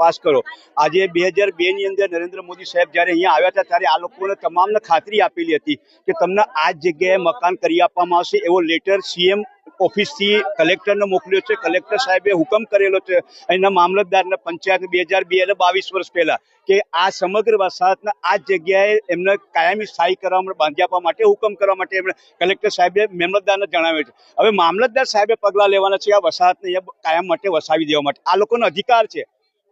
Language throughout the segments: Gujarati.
તપાસ કરો. આજે બે હજાર બે ની અંદર નરેન્દ્ર મોદી સાહેબ જ્યારે અહીંયા આવ્યા હતા, ત્યારે આ લોકોને તમામને ખાતરી આપેલી હતી કે તમને આ જગ્યાએ મકાન કરી આપવામાં આવશે. એવો લેટર સીએમ ઓફિસથી કલેક્ટરને મોકલ્યો છે. કલેક્ટર સાહેબે હુકમ કરેલો છે અહીંના મામલતદારને પંચાયત બે હજાર બે એટલે બાવીસ વર્ષ પહેલા કે આ સમગ્ર વસાહતના આ જગ્યાએ એમને કાયમી સ્થાયી કરવા માટે બાંધી આપવા માટે હુકમ કરવા માટે એમણે કલેક્ટર સાહેબે મામલતદારને જણાવ્યું છે. હવે મામલતદાર સાહેબે પગલાં લેવાના છે આ વસાહતને કાયમ માટે વસાવી દેવા માટે. આ લોકોનો અધિકાર છે.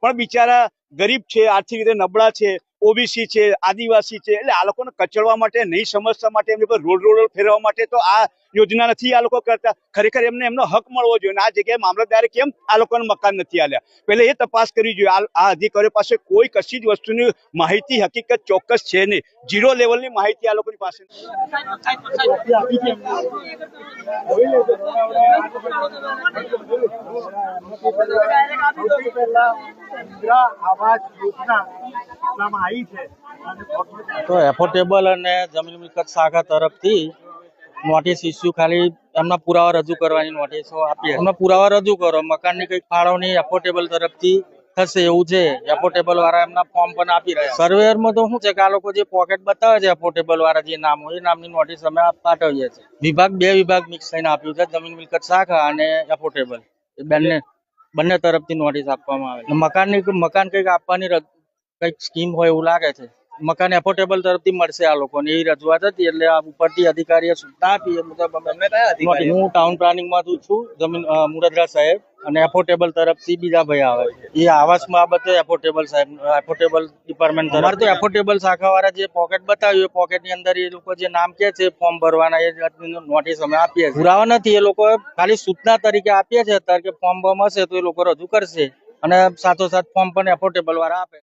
પણ બિચારા ગરીબ છે, આર્થિક રીતે નબળા છે, ઓબીસી છે, આદિવાસી છે, એટલે આ લોકોને કચડવા માટે નહીં સમજવા માટે એમની પર રોડ રોડ ફેરવા માટે તો આ યોજના નથી આ લોકો કરતા. ખરેખર એમને એમનો હક મળવો જોઈએ આ જગ્યાએ મામલતદારે કેમ આ લોકોને મકાન નથી આલ્યા? પહેલે એ તપાસ કરવી જોઈએ. આ અધિકારીઓ પાસે કોઈ કશી જ વસ્તુની માહિતી હકીકત ચોક્કસ છે નહીં. ઝીરો લેવલની માહિતી આ લોકોની પાસે તો એફોર્ડેબલ અને જમીન મિલકત શાખા તરફથી નોટિસ ઇસ્યુ ખાલી એમના પુરાવા રજૂ કરવાની નોટિસો આપી એમના પુરાવા રજૂ કરો. મકાનની કંઈક ફાળવણી એફોર્ડેબલ તરફથી થશે એવું છે. એફોર્ડેબલ વાળા એમના ફોર્મ પણ આપી રહ્યા સર્વેયરમાં તો શું છે કે આ લોકો જે પોકેટ બતાવે છે એફોર્ડેબલ વાળા જે નામ હોય એ નામની નોટિસ અમે પાઠવીએ છીએ. વિભાગ બે વિભાગ મિક્સ થઈને આપ્યું છે. જમીન મિલકત શાખા અને એફોર્ડેબલ બંને બંને તરફથી નોટિસ આપવામાં આવે મકાનની મકાન કંઈક આપવાની કંઈક સ્કીમ હોય એવું લાગે છે. મકાન એફોર્ડેબલ તરફથી મળશે આ લોકોને. એવી રજૂઆત હતી એટલે આ ઉપરથી અધિકારીએ સૂચના આપી. એ મુજબ અમે હું ટાઉન પ્લાનિંગમાં છું જમીન મુરદ્રા સાહેબ. અને એફોર્ડેબલ તરફથી બીજા ભાઈ આવે છે. એ આવાસ બાબતે એફોર્ડેબલ સાહેબ એફોર્ડેબલ ડિપાર્ટમેન્ટ અમારે તો એફોર્ડેબલ શાખાવાળા જે પોકેટ બતાવ્યું એ પોકેટની અંદર એ લોકો જે નામ કે છે ફોર્મ ભરવાના એ નોટિસ અમે આપીએ છીએ. પુરાવા નથી એ લોકો ખાલી સૂચના તરીકે આપીએ છે અત્યારે કે ફોર્મ બોર્મ હશે તો એ લોકો રજૂ કરશે. અને સાથોસાથ ફોર્મ પણ એફોર્ડેબલ વાળા આપે.